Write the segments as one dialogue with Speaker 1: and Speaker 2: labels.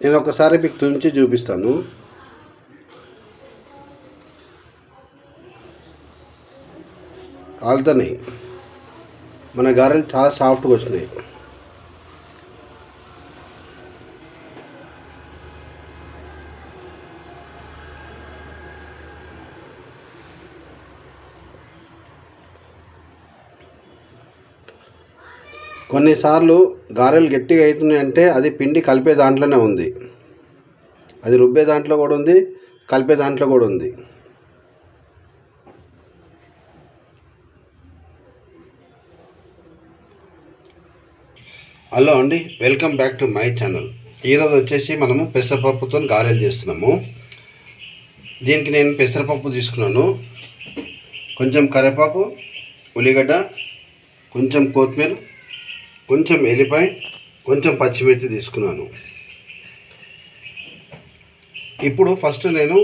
Speaker 1: నేను ఒకసారి మీకు తుంచి చూపిస్తాను. కాలుతున్నాయి మన గారెలు చాలా సాఫ్ట్గా వచ్చినాయి కొన్నిసార్లు గారెలు గట్టిగా అవుతున్నాయి అంటే అది పిండి కలిపే దాంట్లోనే ఉంది. అది రుబ్బే దాంట్లో కూడా ఉంది కలిపే దాంట్లో కూడా ఉంది. హలో అండి welcome back to my channel. ఈరోజు వచ్చేసి మనము పెసరపప్పుతో గారెలు చేస్తున్నాము. దీనికి నేను పెసరపప్పు తీసుకున్నాను. కొంచెం కరివేపాకు ఉల్లిగడ్డ కొంచెం కొత్తిమీర కొంచెం ఎల్లిపాయ కొంచెం పచ్చిమిర్చి తీసుకున్నాను. ఇప్పుడు ఫస్ట్ నేను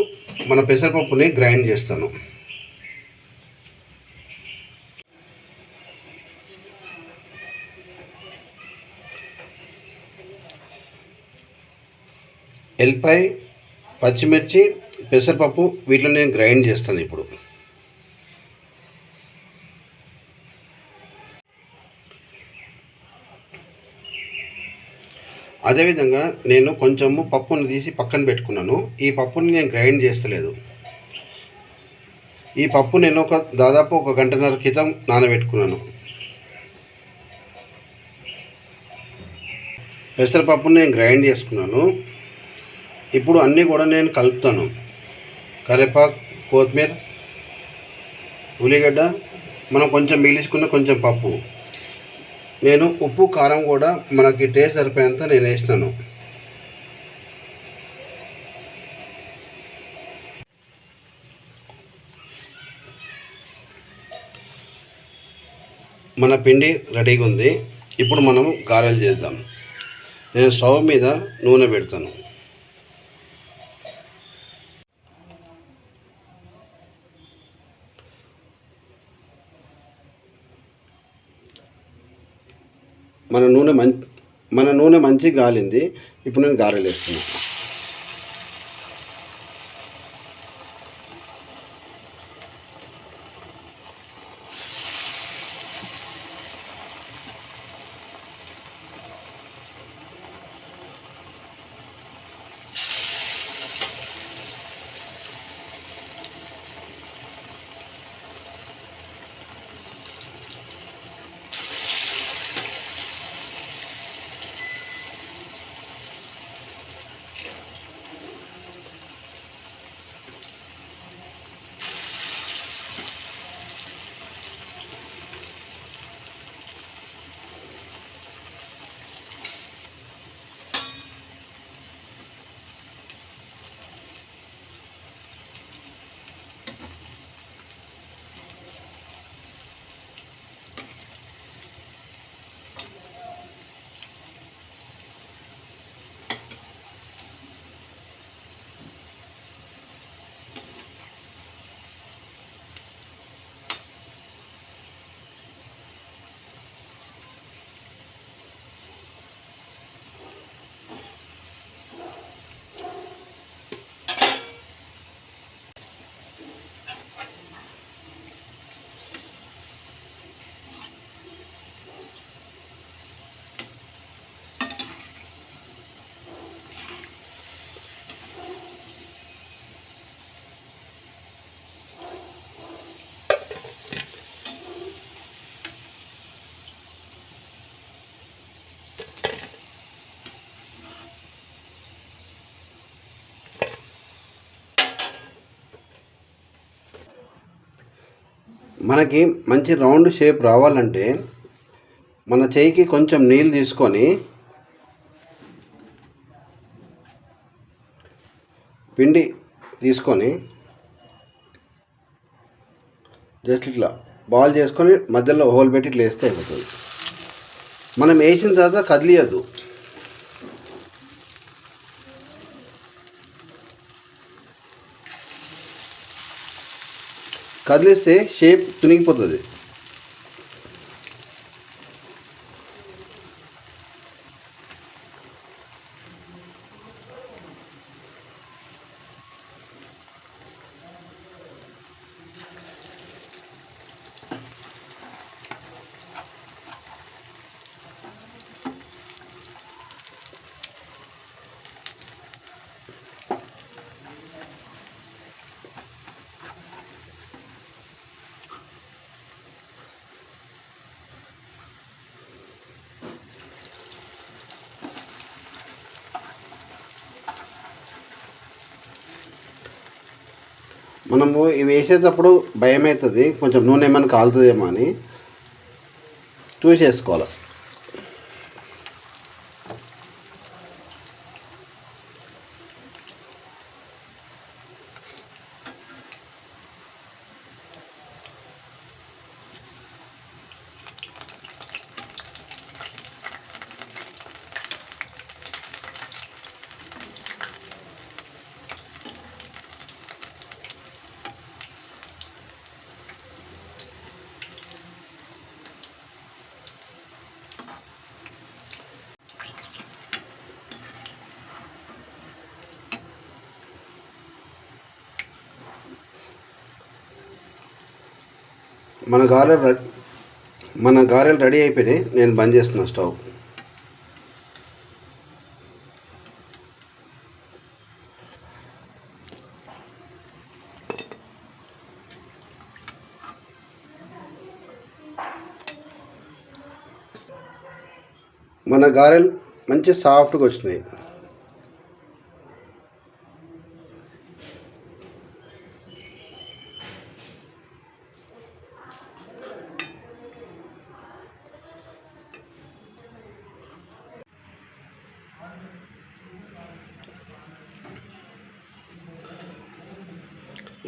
Speaker 1: మన పెసరపప్పుని గ్రైండ్ చేస్తాను. ఎల్లిపాయ పచ్చిమిర్చి పెసరపప్పు వీటిలో నేను గ్రైండ్ చేస్తాను ఇప్పుడు. అదేవిధంగా నేను కొంచెము పప్పును తీసి పక్కన పెట్టుకున్నాను. ఈ పప్పుని నేను గ్రైండ్ చేస్తలేదు. ఈ పప్పు నేను ఒక దాదాపు ఒక గంటన్నర క్రితం నానబెట్టుకున్నాను. పెసరపప్పుని నేను గ్రైండ్ చేసుకున్నాను. ఇప్పుడు అన్నీ కూడా నేను కలుపుతాను. కరివేపాకు కొత్తిమీర ఉల్లిగడ్డ మనం కొంచెం మిగిలించుకున్న కొంచెం పప్పు. నేను ఉప్పు కారం కూడా మనకి టేస్ట్ సరిపోయేంత నేను వేసినాను. మన పిండి రెడీగా ఉంది ఇప్పుడు మనం గారెలు చేద్దాం. నేను స్టవ్ మీద నూనె పెడతాను. మన నూనె మం మన నూనె మంచి గాలింది ఇప్పుడు నేను గారెలు వేస్తున్నాను మనకి మంచి రౌండ్ షేప్ రావాలంటే మన చేయికి కొంచెం నీళ్ళు తీసుకొని పిండి తీసుకొని జస్ట్ ఇట్లా బాల్ చేసుకొని మధ్యలో హోల్ పెట్టి ఇట్లా వేస్తే అయిపోతుంది. మనం వేసిన తర్వాత కదిలియద్దు. కదిలిస్తే షేప్ తునిగిపోతుంది. మనము ఇవి వేసేటప్పుడు భయం అవుతుంది కొంచెం నూనె ఏమైనా కాలుతుందేమో అని. చూసేసుకోవాలి మన గారెలు రెడీ మన గారెలు రెడీ అయిపోయినాయి. నేను బంద్ చేస్తున్నా స్టవ్. మన గారెలు మంచి సాఫ్ట్గా వచ్చినాయి.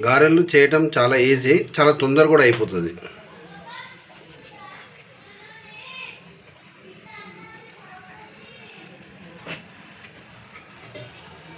Speaker 1: గారెలు చేయటం చాలా ఈజీ చాలా తొందర కూడా అయిపోతుంది.